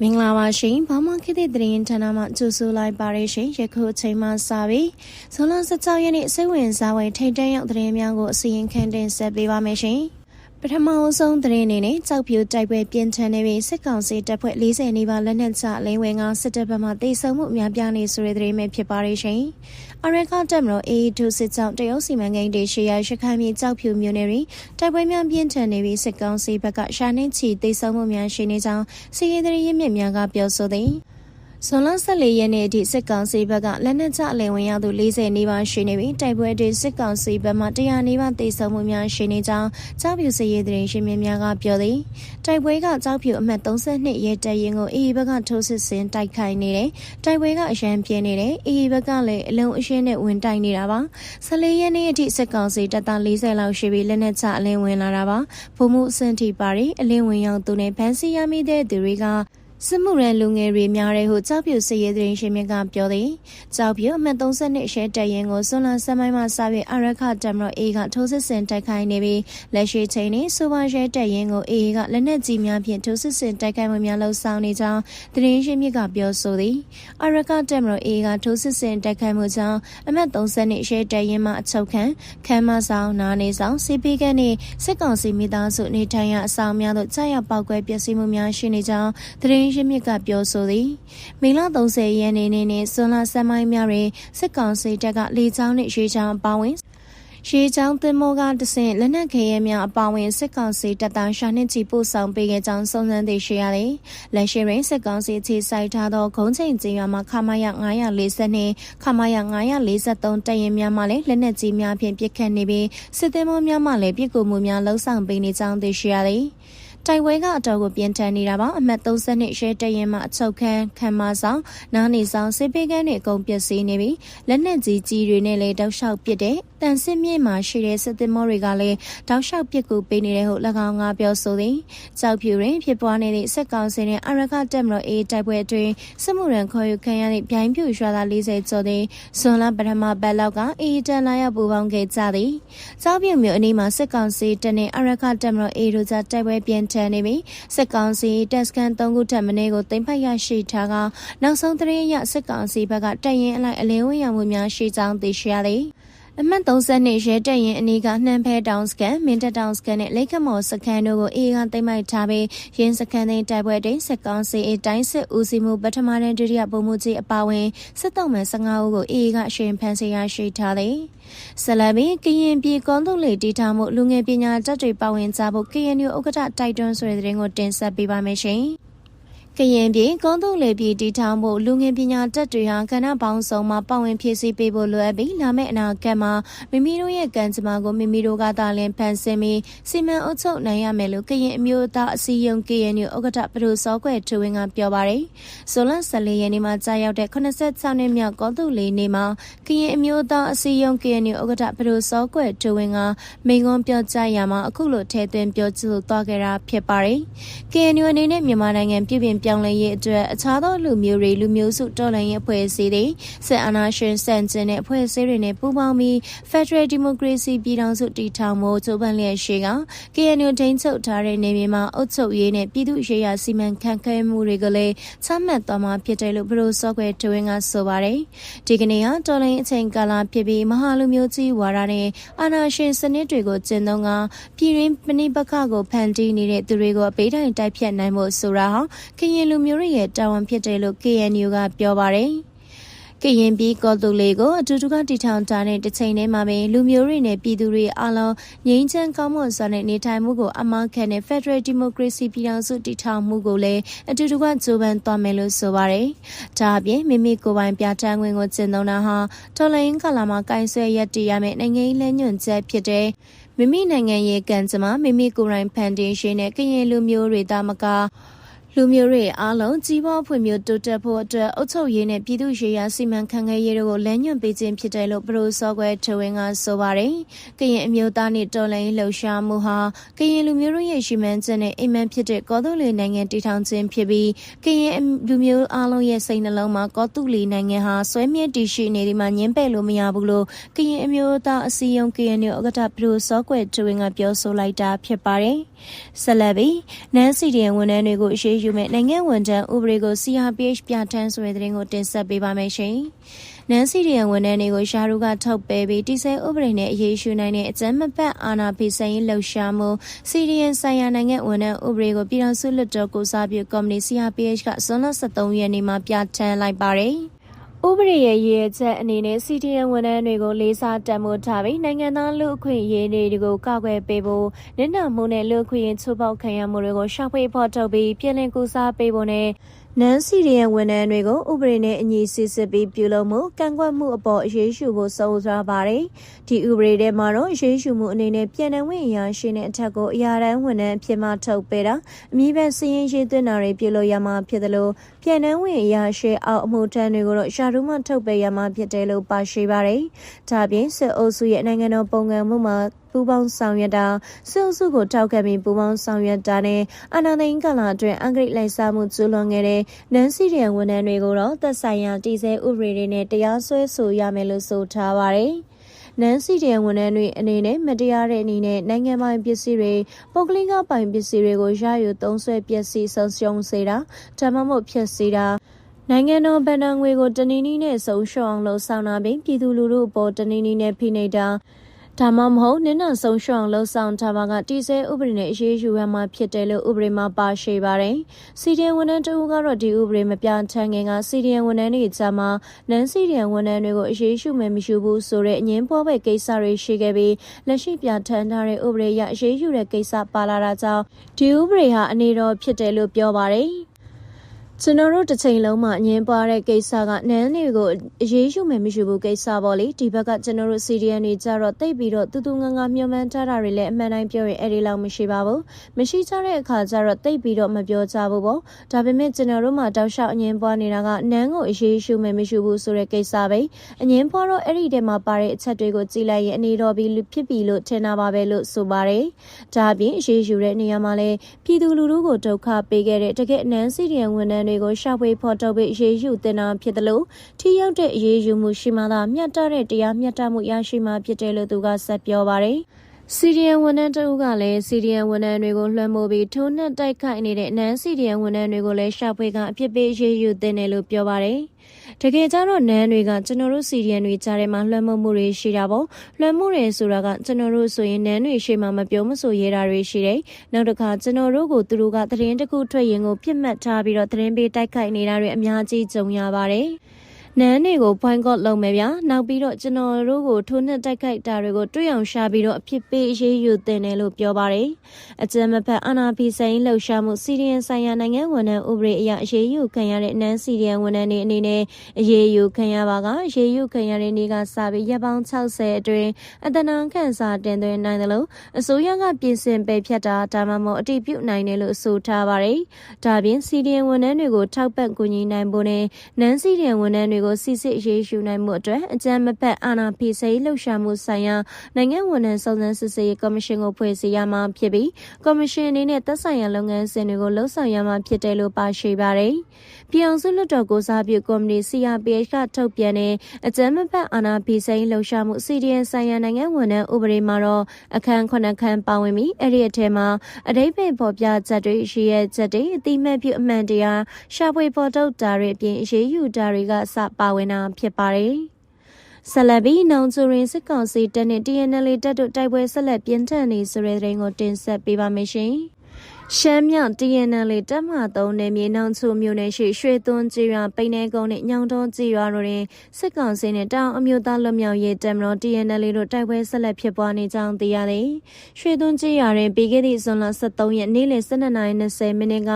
မင်္ဂလာပါရှင်ဘာမခေတ်တဲ့သတင်းဌာနမှကြိုဆိုလိုက်ပါရရှင်ယခုအချိန်မှစပြီးဇွန်လ16ရက်နေ့စိတ်ဝင်စားဖွယ်ထိတ်တန့်ရောက်သတင်းများကိုအစီရင်ခံတင်ဆက်ပေးပါမယ်ရှင် ပထမအဆုံးသတင်းအနေနဲ့ကြောက်ပြူတိုက်ပွဲပြင်းထန်နေပြီးစစ်ကောင်စီတပ်ဖွဲ့40နီးပါးလက်နက်ချလင်းဝင်ကစစ်တပ်ဘက်မှတေဆုံမှုအများပြားနေဆိုတဲ့သတင်းပဲဖြစ်ပါရရှင်အရကတက်မလို့အေး2စစ်ကြောင့်တရုတ်စီမံကိန်းတွေရှေ့ရရခိုင်ပြည်ကြောက်ဖြူမြို့နယ်တွင်တိုက်ပွဲများပြင်းထန်နေပြီးစစ်ကောင်စီဘက်ကရှာနှင်းချီတိတ်ဆုံမှုများရှိနေကြောင်းစီရေးသတင်းရင်းမြစ်များကပြောဆိုသည် ဇွန်လ14ရက်နေ့အထိစစ်ကောင်စီဘက်ကလက်နက်ချအလင်ဝင်ရောက်သူ40နီးပါးရှိနေပြီးတိုက်ပွဲတွေစစ်ကောင်စီဘက်မှ100နီးပါးတိတ်ဆုံမှုများရှိနေကြောင်းကြောက်ဖြူစီရေးသတင်းရှင်များကပြောသည်တိုက်ပွဲကကြောက်ဖြူအမှတ်32ရဲတပ်ရင်ကိုအေးဘက်ကထိုးစစ်ဆင်တိုက်ခိုက်နေတယ်တိုက်ပွဲကအရန်ပြင်းနေတယ်အေးဘက်ကလည်းအလုံးအရှင်းနဲ့ဝင်တိုက်နေတာပါ14ရက်နေ့အထိစစ်ကောင်စီတပ်သား40လောက်ရှိပြီးလက်နက်ချအလင်ဝင်လာတာပါဘုံမှုအဆင့်ထိပါရီအလင်ဝင်ရောက်သူနဲ့ဖန်စီရမိတဲ့သူတွေက စစ်မှုရန်လူငယ်တွေများတဲ့ဟုကြောက်ပြူစရဲသတင်းရှင်မြကပြောသည်ကြောက်ပြူအမှတ်32ရှဲတက်ရင်ကိုစွန်လာဆက်မိုင်းမှစပြီးအရခတမတော်အေကထိုးစစ်ဆင်တိုက်ခိုက်နေပြီးလက်ရှိချိန်တွင်စူပါရဲတက်ရင်ကိုအေကလက်နက်ကြီးများဖြင့်ထိုးစစ်ဆင်တိုက်ခိုက်မှုများလှုပ်ဆောင်နေကြောင်းသတင်းရှင်မြကပြောဆိုသည်အရခတမတော်အေကထိုးစစ်ဆင်တိုက်ခိုက်မှုကြောင့်အမှတ်32ရှဲတက်ရင်မှအချုပ်ခံခမ်းမဆောင်နာနေဆောင်စီပီကန်နှင့်စစ်ကောင်စီမိသားစုနေထိုင်ရအဆောင်များသို့ကြာရပောက်ကွဲပျက်စီးမှုများရှိနေကြောင်းသတင်းရင်းမြစ်ကပြောဆိုသည်မေလ30ရက်နေ့နေ့ဇွန်လ7မိုင်းများတွင်စစ်ကောင်စီတပ်ကလေကြောင်းနှင့်ရေကြောင်းအပါဝင်ရေချောင်းသင်္ဘောကတဆင့်လက်နက်ခဲယများအပါဝင်စစ်ကောင်စီတပ်သားရှာနှင့်ချီပို့ဆောင်ပေးခဲ့ကြောင်းစုံစမ်းသိရှိရသည်။လက်ရှိတွင်စစ်ကောင်စီခြေစိုက်ထားသောခုံးချိန်ကျေးရွာမှခမာယ940နှင့်ခမာယ943တပ်ရင်များမှလည်းလက်နက်ကြီးများဖြင့်ပစ်ခတ်နေပြီးစစ်သင်္ဘောများမှလည်းပစ်ကူမှုများလှုံ့ဆော်ပေးနေကြောင်းသိရှိရသည်။ တိုင်ဝဲကအတော်ကိုပြင်းထန်နေတာပါအမှတ်32ရဲတရင်မှအချုပ်ခန်းခံမဆောင်နားနေဆောင်စေပေးကန်းတွေအကုန်ပျက်စီးနေပြီလက်နက်ကြီးကြီးတွေနဲ့လည်းတောက်လျှောက်ပစ်တဲ့ တန်စစ်မြေမှာရှိတဲ့စစ်သင်္ဘောတွေကလည်းတောက်လျှောက်ပစ်ကူပေးနေတဲ့ဟုတ်၎င်းကပြောဆိုသည်ကြောက်ဖြူတွင်ဖြစ်ပွားနေတဲ့စက်ကောင်စင်နဲ့အရကတက်မလို့အေးတိုက်ပွဲအတွင်းစစ်မှုရန်ခေါ်ယူခံရတဲ့ဗျိုင်းဖြူရွာသား40ကျော်တဲ့ဇွန်လပထမပတ်လောက်ကအေးတန်လာရောက်ပူပေါင်းခဲ့ကြသည်ကြောက်ဖြူမျိုးအနီးမှာစစ်ကောင်စီတပ်နဲ့အရကတက်မလို့အေးတို့ကြားတိုက်ပွဲပြင်းထန်နေပြီးစစ်ကောင်စီတပ်စခန်း၃ခုထပ်မင်းကိုတင်ဖက်ရရှိထားကနောက်ဆုံးသတင်းရစစ်ကောင်စီဘက်ကတပ်ရင်အလိုက်အလင်းဝင်ရမှုများရှိကြောင်းသိရှိရသည် အမှတ်32ရဲတပ်ရင်အနီးကနှမ်းဖဲတောင်စကန်မင်းတပ်တောင်စကန်နဲ့လိတ်ခမော်စခန်းတို့ကိုအေးကသိမ်းမိုက်ထားပြီးရင်းစခန်းသိမ်းတိုက်ပွဲတိစက်ကောင်းစီအတိုင်းစစ်ဦးစီးမှုပထမတန်းဒုတိယပုံမှုကြီးအပါဝင်စစ်တုံးမှ15ဦးကိုအေးကအရှင်ဖန်စီရရှိထားသည်ဆလဘီကရင်ပြည်ကွန်တုလေတီထားမှုလူငယ်ပညာတတ်တွေပါဝင်ကြဖို့ကရင်မျိုးဥက္ကဋ္ဌတိုက်တွန်းဆိုတဲ့သတင်းကိုတင်ဆက်ပေးပါမယ်ရှင်။ ကရင်ပြည်ကုန်းတုံလေပြည်တည်ထောင်ဖို့လူငင်ပညာတက်တွေဟာကဏ္ဍပေါင်းစုံမှာပါဝင်ဖြည့်ဆည်းပေးဖို့လိုအပ်ပြီးလာမယ့်အနာဂတ်မှာမိမိတို့ရဲ့ကံကြမ္မာကိုမိမိတို့ကသာလျှင်ဖန်ဆင်းပြီးစီမံအုပ်ချုပ်နိုင်ရမယ်လို့ကရင်အမျိုးသားအစည်းအရုံး KNU ဥက္ကဋ္ဌပဒုစောကွယ်ထူဝင်းကပြောပါတယ်။ဇွန်လ14ရက်နေ့မှာကြာရောက်တဲ့86နှစ်မြောက်ကုန်းတုလေနေ့မှာကရင်အမျိုးသားအစည်းအရုံး KNU ဥက္ကဋ္ဌပဒုစောကွယ်ထူဝင်းကမိန့်ခွန်းပြောကြားရာမှာအခုလိုထည့်သွင်းပြောဆိုသွားခဲ့တာဖြစ်ပါတယ်။ KNU အနေနဲ့မြန်မာနိုင်ငံပြည်ပြင်ပြောင်းလဲရေးအတွက်အခြားသောလူမျိုးတွေလူမျိုးစုတော်လှန်ရေးအဖွဲ့အစည်းတွေစစ်အာဏာရှင်စံကျင်တဲ့အဖွဲ့အစည်းတွေနဲ့ပူးပေါင်းပြီး Federal Democracy ပြည်ထောင်စုတည်ထောင်မှုကြိုးပမ်းလျက်ရှိက KNU ထိန်းချုပ်ထားတဲ့နေပြည်မှာအုပ်ချုပ်ရေးနဲ့ပြည်သူ့ရေးရာစီမံခန့်ခွဲမှုတွေကိုလည်းချမှတ်သွားမှာဖြစ်တယ်လို့ဘရိုစော့ကွယ်တွင်ကဆိုပါတယ်ဒီကနေ့ကတော်လှန်အချိန်ကာလဖြစ်ပြီးမဟာလူမျိုးကြီးဝါဒနဲ့အာဏာရှင်စနစ်တွေကိုကျင့်သုံးကပြည်ရင်းပဏိပခကိုဖန်တီးနေတဲ့သူတွေကိုအပေးတိုင်းတိုက်ဖြတ်နိုင်ဖို့ဆိုတာဟာကရင်လူမျိုးတွေရဲ့တာဝန်ဖြစ်တယ်လို့ KNU ကပြောပါတယ်။ကရင်ပြည်ကော်တူလေးကိုအတူတူကတီထောင်ထားတဲ့တစ်ချိန်တည်းမှာပဲလူမျိုးတွေနဲ့ပြည်သူတွေအားလုံးငြိမ်းချမ်းကောင်းမွန်စွာနဲ့နေထိုင်မှုကိုအမှန်ကန်တဲ့ Federal Democracy ပြည်ထောင်စုတည်ထောင်မှုကိုလည်းအတူတူကကြိုးပမ်းသွားမယ်လို့ဆိုပါတယ်။ဒါအပြင်မိမိကိုယ်ပိုင်ပြဋ္ဌာန်းခွင့်ကိုကျင့်သုံးတာဟာတော်လိုင်းကာလမှာကင်ဆယ်ရက်တည်ရမယ့်နိုင်ငံရေးလမ်းညွှန်ချက်ဖြစ်တဲ့မိမိနိုင်ငံရဲ့ကံကြမ္မာမိမိကိုယ်တိုင်ဖန်တီးရှင်တဲ့ကရင်လူမျိုးတွေသားမက လူမျိုးတွေအားလုံးကြီးပွားဖွံ့ဖြိုးတိုးတက်ဖို့အတွက်အုပ်ချုပ်ရေးနဲ့ပြည်သူ့ရေးရာစီမံခန့်ခွဲရေးတို့ကိုလမ်းညွှန်ပေးခြင်းဖြစ်တယ်လို့ပရိုစောကွဲထဝင်းကဆိုပါတယ်။ကရင်အမျိုးသားနဲ့တော်လှန်ရေးလှုပ်ရှားမှုဟာကရင်လူမျိုးတို့ရဲ့ရှိမှန်းချက်နဲ့အိမ်မက်ဖြစ်တဲ့ကောတုလီနိုင်ငံတည်ထောင်ခြင်းဖြစ်ပြီးကရင်လူမျိုးအားလုံးရဲ့စိတ်နှလုံးမှာကောတုလီနိုင်ငံဟာဆွဲမြဲတည်ရှိနေဒီမှာညှင်းပယ်လို့မရဘူးလို့ကရင်အမျိုးသားအစည်းအရုံး KNU ဥက္ကဋ္ဌပရိုစောကွဲထဝင်းကပြောဆိုလိုက်တာဖြစ်ပါတယ်။ဆက်လက်ပြီးနန်းစီဒီယန်ဝန်ထမ်းတွေကိုအရေးယူမဲ့နိုင်ငံဝန်ထမ်းဥပဒေကို CRPH ပြဋ္ဌာန်းဆိုတဲ့သတင်းကိုတင်ဆက်ပေးပါမယ်ရှင်။နန်စီရီယန်ဝန်ထမ်းတွေကိုရှာရုကထုတ်ပယ်ပြီးတိစဲဥပဒေနဲ့အရေးယူနိုင်တဲ့အကြမ်းမဖက်အာဏာဖီဆိုင်ရေးလှုပ်ရှားမှုစီရီယန်ဆိုင်ရာနိုင်ငံဝန်ထမ်းဥပဒေကိုပြည်ထောင်စုလွှတ်တော်ကိုစားပြုကော်မတီ CRPH ကဇွန်လ23ရက်နေ့မှာပြဋ္ဌာန်းလိုက်ပါတယ်။ ဥပဒေရဲ့ရည်ရွယ်ချက်အနေနဲ့ CDN ဝန်ထမ်းတွေကိုလေးစားတံမိုးထားပြီးနိုင်ငံသားလူအခွင့်အရေးတွေကိုကာကွယ်ပေးဖို့နစ်နာမှုနဲ့လူအခွင့်အရေးချိုးဖောက်ခံရမှုတွေကိုရှောင်ဖွေဖော်ထုတ်ပြီးပြည်လည်ကူစားပေးဖို့နဲ့ နန်စီရီယန်ဝန်ထမ်းတွေကိုဥပဒေနဲ့အညီစစ်စစ်ပြီးပြုလုပ်မှုကန့်ကွက်မှုအပေါ်အရေးယူဖို့စိုးစားပါတယ်။ဒီဥပဒေထဲမှာတော့အရေးယူမှုအနေနဲ့ပြည်내ဝင်အရာရှိတဲ့အထက်ကိုအရာတန်းဝန်ထမ်းအဖြစ်မှထုတ်ပေးတာအမိဘစီရင်ရေးသွင်းတာတွေပြုလုပ်ရမှာဖြစ်တယ်လို့ပြည်내ဝင်အရာရှိအောက်အမှုထမ်းတွေကိုတော့ရှာတူးမှထုတ်ပေးရမှာဖြစ်တယ်လို့ပါရှိပါတယ်။ဒါပြင်စစ်အုပ်စုရဲ့နိုင်ငံတော်ပုံကံမှုမှာ ပူးပေါင်းဆောင်ရွက်တာစစ်အုပ်စုကိုထောက်ခံပြီးပူးပေါင်းဆောင်ရွက်တာနဲ့အာဏာသိမ်းကာလအတွင်းအင်္ဂလိပ်လိုက်စားမှုကျူးလွန်ခဲ့တဲ့နန်စီရီယန်ဝန်ထမ်းတွေကိုတော့သက်ဆိုင်ရာတည်ဆဲဥပဒေတွေနဲ့တရားစွဲဆိုရမယ်လို့ဆိုထားပါတယ်။နန်စီတဲ့ဝန်ထမ်းတွေအနေနဲ့မတရားတဲ့အနေနဲ့နိုင်ငံပိုင်ပစ္စည်းတွေပုဂ္ဂလိကပိုင်ပစ္စည်းတွေကိုရယူသုံးစွဲပစ္စည်းဆုံးရှုံးစေတာဒါမှမဟုတ်ဖျက်ဆီးတာနိုင်ငံတော်ဗဏ္ဍာငွေကိုတနည်းနည်းနဲ့ဆုံးရှုံးအောင်လှုံ့ဆော်တာပြီးပြည်သူလူထုအပေါ်တနည်းနည်းနဲ့ဖိနှိပ်တာ ဒါမှမဟုတ်နင်းနဆုံးရှုံးလှုပ်ဆောင်ထားပါကတည်ဆဲဥပဒေနဲ့အရေးယူရမှာဖြစ်တယ်လို့ဥပဒေမှာပါရှိပါတယ်။စီဒီယန်ဝန်ထမ်းတဦးကတော့ဒီဥပဒေမပြထန်ခင်ကစီဒီယန်ဝန်ထမ်းတွေကြားမှာနန်စီဒီယန်ဝန်ထမ်းတွေကိုအရေးယူမယ်မရှိဘူးဆိုတဲ့အငင်းပွားပဲကိစ္စတွေရှိခဲ့ပြီးလက်ရှိပြထန်ထားတဲ့ဥပဒေအရအရေးယူတဲ့ကိစ္စပါလာတာကြောင့်ဒီဥပဒေဟာအနေတော်ဖြစ်တယ်လို့ပြောပါတယ်။ ကျွန်တော်တို့တစ်ချိန်လုံးမှာအငင်းပွားတဲ့ကိစ္စကနန်းတွေကိုအရေးယူမယ်မရှိဘူးကိစ္စပေါ့လေဒီဘက်ကကျွန်တော်တို့ CDN တွေကြတော့တိတ်ပြီးတော့တူတူငါငါမျောမှန်းထားတာတွေလည်းအမှန်တိုင်းပြောရင်အဲ့ဒီလောက်မရှိပါဘူးမရှိကြတဲ့အခါကျတော့တိတ်ပြီးတော့မပြောကြဘူးပေါ့ဒါပေမဲ့ကျွန်တော်တို့မှာတောက်လျှောက်အငင်းပွားနေတာကနန်းကိုအရေးယူမယ်မရှိဘူးဆိုတဲ့ကိစ္စပဲအငင်းပွားတော့အဲ့ဒီထဲမှာပါတဲ့အချက်တွေကိုကြည့်လိုက်ရင်အနေတော်ပြီးဖြစ်ပြီလို့ထင်တာပါပဲလို့ဆိုပါတယ်ဒါအပြင်အရေးယူတဲ့နေရာမှာလည်းပြည်သူလူထုကိုဒုက္ခပေးခဲ့တဲ့တကယ်နန်း CDN ဝန်ထမ်းတွေကိုရှာဖွေဖော်ထုတ်ပြီးရေးယူတင်တာဖြစ်တယ်လို့ထိရောက်တဲ့အရေးယူမှုရှိမှသာမျှတတဲ့တရားမျှတမှုရရှိမှာဖြစ်တယ်လို့သူကဆက်ပြောပါတယ်စီရီယန်ဝန်ထမ်းတဦးကလည်းစီရီယန်ဝန်ထမ်းတွေကိုလွှမ်းမိုးပြီးထိုးနှက်တိုက်ခိုက်နေတဲ့နန်းစီရီယန်ဝန်ထမ်းတွေကိုလည်းရှာဖွေကအဖြစ်ပေးရေးယူတင်တယ်လို့ပြောပါတယ်။ တကယ်ကြတော့နန်းတွေကကျွန်တော်တို့စီရီယန်တွေကြားထဲမှာလွှမ်းမိုးမှုတွေရှိတာပေါ့လွှမ်းမိုးတယ်ဆိုတာကကျွန်တော်တို့ဆိုရင်နန်းတွေရှေ့မှာမပြောမဆိုရဲတာတွေရှိတယ်နောက်တစ်ခါကျွန်တော်တို့ကိုသူတို့ကသတင်းတစ်ခုထွက်ရင်ကိုပြစ်မှတ်ထားပြီးတော့သတင်းပေးတိုက်ခိုက်နေတာတွေအများကြီးကြုံရပါတယ် နန်းတွေကို boycott လုပ်မယ်ဗျာနောက်ပြီးတော့ကျွန်တော်တို့ကိုထိုးနှက်တိုက်ခိုက်တာတွေကိုတွေ့အောင်ရှာပြီးတော့အဖြစ်ပေးအရေးယူတင်တယ်လို့ပြောပါတယ်အကြမ်းမဖက်အာနာဖီဆိုင်လှုပ်ရှားမှုစီရီယန်ဆိုင်ရာနိုင်ငံဝန်ထမ်းဥပဒေအရအရေးယူခံရတဲ့နန်းစီရီယန်ဝန်ထမ်းတွေအနေနဲ့အရေးယူခံရပါကအရေးယူခံရတဲ့နေ့ကစပြီးရက်ပေါင်း60အတွင်းအတနာခန့်စာတင်သွင်းနိုင်တယ်လို့အစိုးရကပြင်ဆင်ပယ်ဖျက်တာဒါမှမဟုတ်အတိပြုနိုင်တယ်လို့ဆိုထားပါတယ်ဒါပြင်စီရီယန်ဝန်ထမ်းတွေကိုထောက်ပံ့ကူညီနိုင်ဖို့နဲ့နန်းစီရီယန်ဝန်ထမ်းတွေကိုစစ်စစ်ရေးယူနိုင်မှုအတွက်အကြံမဖက်အာဏာဖီစိလှုပ်ရှားမှုဆိုင်ရာနိုင်ငံဝန်ထမ်းစုံစမ်းစစ်ဆေးရေးကော်မရှင်ကိုဖွဲ့စည်းရမှာဖြစ်ပြီးကော်မရှင်အနေနဲ့သက်ဆိုင်ရာလုပ်ငန်းစဉ်တွေကိုလှုပ်ဆောင်ရမှာဖြစ်တယ်လို့ပါရှိပါတယ်။ ပြည်အောင်စုလွှတ်တော်ကိုစားပြုကော်မတီ CRPH ကထုတ်ပြန်တဲ့အကြံမဖက်အာဏာဖီစိလှုပ်ရှားမှု CDN ဆိုင်ရာနိုင်ငံဝန်ထမ်းဥပဒေမှာတော့အခန်းခုနှစ်ခန်းပါဝင်ပြီးအဲ့ဒီအထက်မှာအတိတ်ပဲပေါ်ပြချက်တွေရှိရဲ့ချက်တွေအတိမတ်ပြုအမှန်တရားရှာဖွေပေါ်ထုတ်တာတွေအပြင်အရေးယူတာတွေကစပါဝင်တာဖြစ်ပါတယ်။ဆက်လက်ပြီးနောင်ကျူရင်စစ်ကောင်စီတပ်နဲ့ TNL တပ်တို့တိုက်ပွဲဆက်လက်ပြင်းထန်နေဆိုတဲ့သတင်းကိုတင်ဆက်ပေးပါမယ်ရှင်။ ရှမ်းမြောက် TNL တပ်မ3နယ်မြေနောင်ချုံမြို့နယ်ရှိရွှေသွန်းကြီးရွာပိနေကုန်းနဲ့ညောင်တော်ကြီးရွာတို့တွင်စစ်ကောင်စီနဲ့တောင်အမျိုးသားလွတ်မြောက်ရေးတပ်မတော် TNL တို့တိုက်ပွဲဆက်လက်ဖြစ်ပွားနေကြောင်းသိရသည်။ရွှေသွန်းကြီးရွာတွင်ပြီးခဲ့သည့်ဇွန်လ23ရက်နေ့လယ်12:20မိနစ်က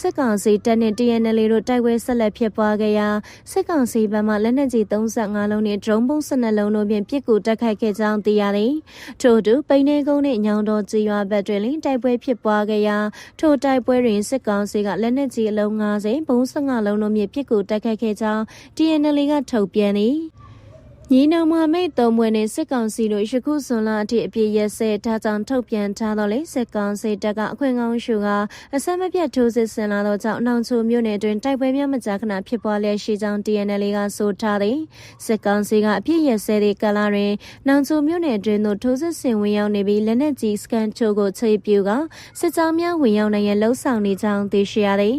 စစ်ကောင်စီတပ်နဲ့ TNL တို့တိုက်ပွဲဆက်လက်ဖြစ်ပွားခဲ့ရာစစ်ကောင်စီဘက်မှလက်နက်ကြီး35လုံးနဲ့ဒရုန်းပုံ12လုံးတို့ဖြင့်ပစ်ကူတက်ခိုက်ခဲ့ကြောင်းသိရသည်။ထို့အတူပိနေကုန်းနဲ့ညောင်တော်ကြီးရွာဘက်တွင်လည်းတိုက်ပွဲဖြစ်ပွားခဲ့ရာထိုတိုက်ပွဲတွင်စစ်ကောင်စီကလက်နက်ကြီးအလုံး90ဘုံ15လုံးတို့မြင့်ပစ်ကူတိုက်ခိုက်ခဲ့ကြောင်း TNL ကထုတ်ပြန်သည် ညညီနောင်မမိတ်သုံးဘွဲ့နဲ့စစ်ကောင်စီတို့ယခုဇွန်လအထိအပြည့်ရက်စဲထားကြောင်းထုတ်ပြန်ထားတော့လေစစ်ကောင်စီတပ်ကအခွင့်ကောင်းရှုကအဆက်မပြတ်ထိုးစစ်ဆင်လာသောကြောင့်နောင်ချိုမြို့နယ်တွင်တိုက်ပွဲများမကြာခဏဖြစ်ပွားလျက်ရှိကြောင်း TNL ကဆိုထားသည်စစ်ကောင်စီကအပြည့်ရက်စဲသည့်ကာလတွင်နောင်ချိုမြို့နယ်တွင်သို့ထိုးစစ်ဆင်ဝင်ရောက်နေပြီးလက်နက်ကြီးစကန်ချိုကိုချိပြူကစစ်ကြောင်းများဝင်ရောက်နိုင်ရန်လှုံ့ဆော်နေကြောင်းသိရှိရသည်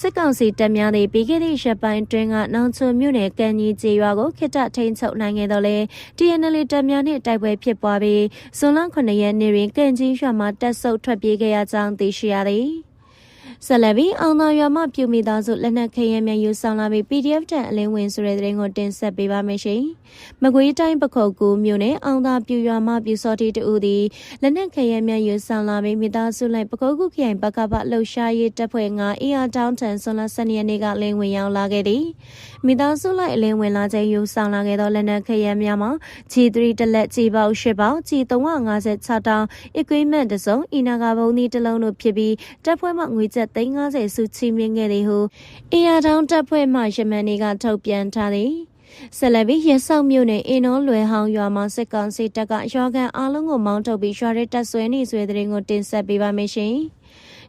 စစ်ကောင်စီတပ်များသည်ပြီးခဲ့သည့်ရက်ပိုင်းတွင်ကနောင်ချိုမြို့နယ်ကန်ကြီးကျေးရွာကိုခိတ္တထိန်ချုပ်နိုင်ခဲ့တော်လဲ TNL တပ်များနှင့်တိုက်ပွဲဖြစ်ပွားပြီးဇွန်လ9ရက်နေ့တွင်ကန်ကြီးရွာမှတပ်ဆုပ်ထွက်ပြေးခဲ့ရကြောင်းသိရှိရသည် ဆက်လက်ပြီးအောင်တော်ရွာမှပြုမိသားစုလက်နက်ခဲယမ်းများယူဆောင်လာပြီး PDF တန်အလင်းဝင်ဆိုတဲ့သတင်းကိုတင်ဆက်ပေးပါမယ်ရှင်။မကွေးတိုင်းပခုတ်ကူမြို့နယ်အောင်သာပြူရွာမှပြူစောတိတူသည်လက်နက်ခဲယမ်းများယူဆောင်လာပြီးမိသားစုလိုက်ပခုတ်ကူခရိုင်ဘကပလှုပ်ရှားရေးတပ်ဖွဲ့9 AR တောင်းထန်ဆွန်လ12ရက်နေ့ကလင်းဝင်ရောက်လာခဲ့သည်။မိသားစုလိုက်အလင်းဝင်လာခြင်းယူဆောင်လာခဲ့သောလက်နက်ခဲယမ်းများမှာ G3 တလက်ကြီးပေါက်၈ပေါက် G356 တောင်း equipment တစ်စုံအီနာဂါဘုံဒီတစ်လုံးတို့ဖြစ်ပြီးတပ်ဖွဲ့မှငွေကျပ်350စုချီးမြှင့်ခဲ့သည်ဟု AR တောင်းတပ်ဖွဲ့မှရမန်နေကထုတ်ပြန်ထားသည်ဆလဘီရဆောက်မြို့နယ်အင်းနောလွယ်ဟောင်းရွာမှာစစ်ကောင်စီတပ်ကရွာကန်အားလုံးကိုမောင်းထုတ်ပြီးရွာရဲတပ်ဆွဲနေဆွဲတဲ့ရင်ကိုတင်ဆက်ပေးပါမယ်ရှင်။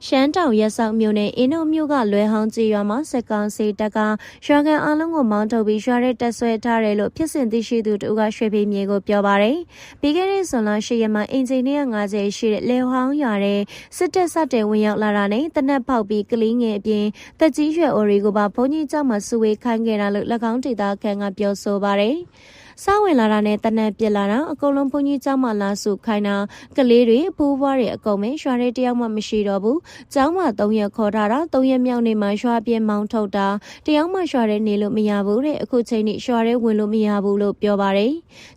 ရှမ်းတောင်ရက်ဆောက်မြို့နယ်အင်းတို့မြို့ကလွယ်ဟောင်းကြီးရွာမှာစစ်ကောင်စီတပ်ကရွာကန်အားလုံးကိုမောင်းထုတ်ပြီးရွာရဲတပ်ဆွဲထားတယ်လို့ဖြစ်စဉ်သိရှိသူတို့ကရွှေဖေးမြေကိုပြောပါတယ်။ပြီးခဲ့တဲ့ဇွန်လ10ရက်မှာအင်ဂျင်နီယာ50ရှိတဲ့လေဟောင်းရွာတဲ့စစ်တပ်စတဲ့ဝင်ရောက်လာတာနဲ့တနက်ဖောက်ပြီးကလေးငယ်အပြင်တက်ကြီးရွယ်အိုရီကိုပါဘုံကြီးကျောင်းမှာစုဝေးခိုင်းခဲ့တာလို့၎င်းဒေသခံကပြောဆိုပါတယ်။ စားဝင်လာတာနဲ့တနက်ပြစ်လာတာအကုန်လုံးဘုန်းကြီးကျောင်းမှာလာစုခိုင်းတာကလေးတွေအဖိုးဘွားတွေအကုန်ပဲရွာရဲတယောက်မှမရှိတော့ဘူးကျောင်းမှာ၃ရက်ခေါ်ထားတာ၃ရက်မြောက်နေ့မှာရွာပြင်းမောင်းထုတ်တာတယောက်မှရွာရဲနေလို့မရဘူးတဲ့အခုချိန်ထိရွာရဲဝင်လို့မရဘူးလို့ပြောပါတယ်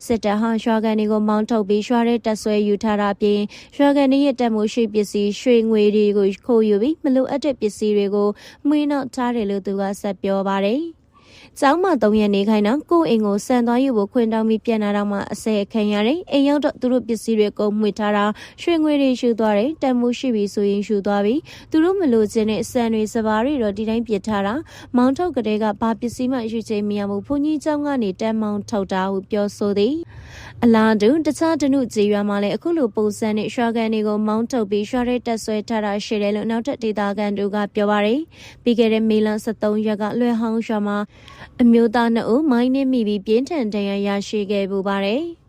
စစ်တပ်ဟာရွာကန်တွေကိုမောင်းထုတ်ပြီးရွာရဲတက်ဆွဲယူထားတာပြင်ရွာကန်တွေရဲ့တက်မှုရှိပစ္စည်းရွှေငွေတွေကိုခိုးယူပြီးမလိုအပ်တဲ့ပစ္စည်းတွေကိုမှွေးနှောက်ထားတယ်လို့သူကဆက်ပြောပါတယ် ကျောင်းမှာ၃ရက်နေခိုင်းတော့ကိုအိမ်ကိုဆန်သွားယူဖို့ခွင့်တောင်းပြီးပြန်လာတော့မှအစဲခံရတယ်။အိမ်ရောက်တော့သူတို့ပစ္စည်းတွေကုန်မှွေထားတာရွှေငွေတွေယူသွားတယ်။တန်မိုးရှိပြီဆိုရင်ယူသွားပြီ။သူတို့မလို့ခြင်းနဲ့ဆန်တွေစပါးတွေတော့ဒီတိုင်းပြစ်ထားတာ။မောင်းထုတ်ကလေးကဘာပစ္စည်းမှယူချင်မရဘူး။ဘုန်းကြီးကျောင်းကနေတန်မောင်းထုတ်တာဟုပြောဆိုသည်။ အလားတူတခြားဒနုကြေးရွာမှာလည်းအခုလိုပုံစံနဲ့ရွှာကန်တွေကိုမောင်းထုတ်ပြီးရွှာရဲတက်ဆွဲထားတာရှိတယ်လို့နောက်ထပ်ဒေသခံတို့ကပြောပါရယ်ပြီးခဲ့တဲ့မေလ23ရက်ကလွယ်ဟောင်းရွာမှာအမျိုးသားနှစ်ဦးမိုင်းနှင်းမိပြီးပြင်းထန်ဒဏ်ရာရရှိခဲ့ပူပါတယ်။